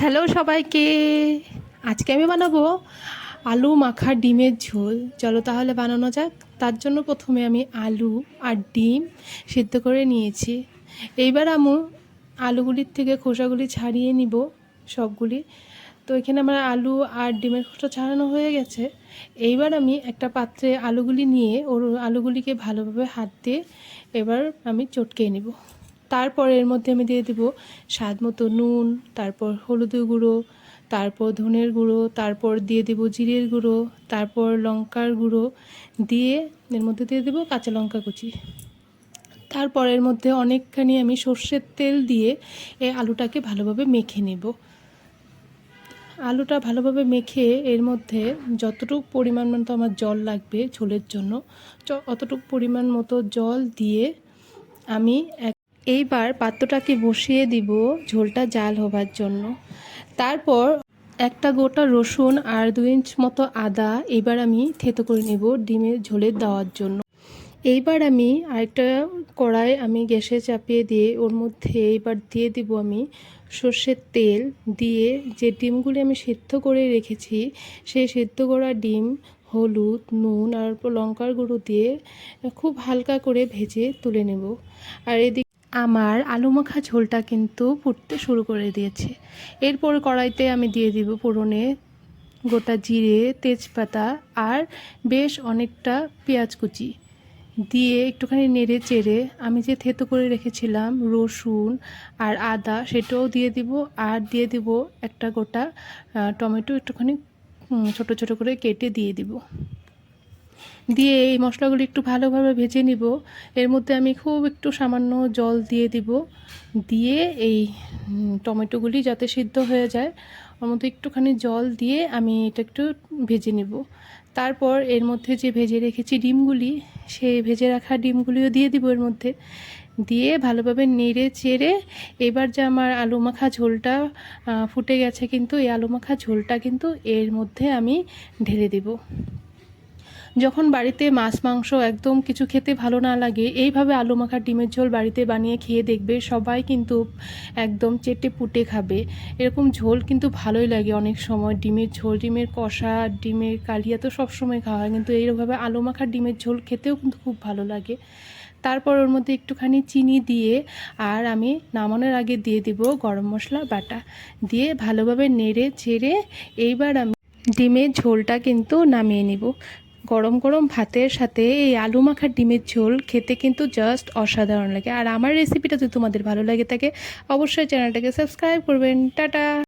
Hello সবাইকে। আজকে আমি বানাবো আলু মাখা ডিমের ঝোল। চলো তাহলে বানানো যাক। তার জন্য প্রথমে আমি আলু আর ডিম সিদ্ধ করে নিয়েছি। এইবার আমি আলুগুলির থেকে খোসাগুলি ছাড়িয়ে নিব সবগুলি। তো এখানে আমার আলু আর ডিমের খোসা ছাড়ানো হয়ে গেছে। এইবার আমি একটা পাত্রে আলুগুলি নিয়ে ওর আলুগুলিকে ভালোভাবে হাত দিয়ে এবার আমি চটকে নিব। তারপর এর মধ্যে আমি দিয়ে দেবো স্বাদ মতো নুন, তারপর হলুদের গুঁড়ো, তারপর ধনের গুঁড়ো, তারপর দিয়ে দেবো জিরের গুঁড়ো, তারপর লঙ্কার গুঁড়ো, দিয়ে এর মধ্যে দিয়ে দেবো কাঁচা লঙ্কা কুচি। তারপর এর মধ্যে অনেকখানি আমি সর্ষের তেল দিয়ে এই আলুটাকে ভালোভাবে মেখে নেব। আলুটা ভালোভাবে মেখে এর মধ্যে যতটুকু পরিমাণ মতো আমার জল লাগবে ঝোলের জন্য অতটুকু পরিমাণ মতো জল দিয়ে আমি এক এইবার পাত্রটাকে বসিয়ে দিব ঝোলটা জাল হবার জন্য। তারপর একটা গোটা রসুন আর দু ইঞ্চ মতো আদা এবার আমি থেতো করে নেব ডিমের ঝোলে দেওয়ার জন্য। এইবার আমি আরেকটা কড়াই আমি গ্যাসে চাপিয়ে দিয়ে ওর মধ্যে এইবার দিয়ে দিব আমি সর্ষের তেল দিয়ে যে ডিমগুলি আমি সেদ্ধ করে রেখেছি, সেই সেদ্ধ করা ডিম, হলুদ, নুন আর লঙ্কার গুঁড়ো দিয়ে খুব হালকা করে ভেজে তুলে নেব। আর এদিকে আমার আলু মাখা ঝোলটা কিন্তু ফুটতে শুরু করে দিয়েছে। এরপর কড়াইতে আমি দিয়ে দিব পুরনে গোটা জিরে, তেজপাতা আর বেশ অনেকটা পেঁয়াজ কুচি। দিয়ে একটুখানি নেড়ে চেড়ে আমি যে থেতো করে রেখেছিলাম রসুন আর আদা সেটাও দিয়ে দিব আর দিয়ে দিব একটা গোটা টমেটো একটুখানি ছোট ছোট করে কেটে দিয়ে দিব। দিয়ে এই মশলাগুলো একটু ভালোভাবে ভেজে নিব। এর মধ্যে আমি খুব একটু সামান্য জল দিয়ে দিব। দিয়ে এই টমেটোগুলি যাতে সিদ্ধ হয়ে যায়, ওর মধ্যে একটুখানি জল দিয়ে আমি এটা একটু ভেজে নেব। তারপর এর মধ্যে যে ভেজে রেখেছি ডিমগুলি, সেই ভেজে রাখা ডিমগুলিও দিয়ে দিব এর মধ্যে। দিয়ে ভালোভাবে নেড়ে চেড়ে এবার যে আমার আলু মাখা ঝোলটা ফুটে গেছে কিন্তু, এই আলু মাখা ঝোলটা কিন্তু এর মধ্যে আমি ঢেলে দেব। যখন বাড়িতে মাছ, মাংস একদম কিছু খেতে ভালো না লাগে, এইভাবে আলু মাখা ডিমের ঝোল বাড়িতে বানিয়ে খেয়ে দেখবে সবাই কিন্তু একদম চেটে পুটে খাবে। এরকম ঝোল কিন্তু ভালোই লাগে অনেক সময়। ডিমের ঝোল, ডিমের কষা, ডিমের কালিয়া তো সবসময় খাওয়া হয়, কিন্তু এইরকমভাবে আলু মাখা ডিমের ঝোল খেতেও কিন্তু খুব ভালো লাগে। তারপর ওর মধ্যে একটুখানি চিনি দিয়ে আর আমি নামানোর আগে দিয়ে দিব গরম মশলা বাটা। দিয়ে ভালোভাবে নেড়ে ছেড়ে এইবার আমি ডিমের ঝোলটা কিন্তু নামিয়ে নিব। গরম গরম ভাতের সাথে এই আলু মাখার ডিমের ঝোল খেতে কিন্তু জাস্ট অসাধারণ লাগে। আর আমার রেসিপিটা যদি তোমাদের ভালো লাগে থাকে, অবশ্যই চ্যানেলটাকে সাবস্ক্রাইব করবেন। টাটা!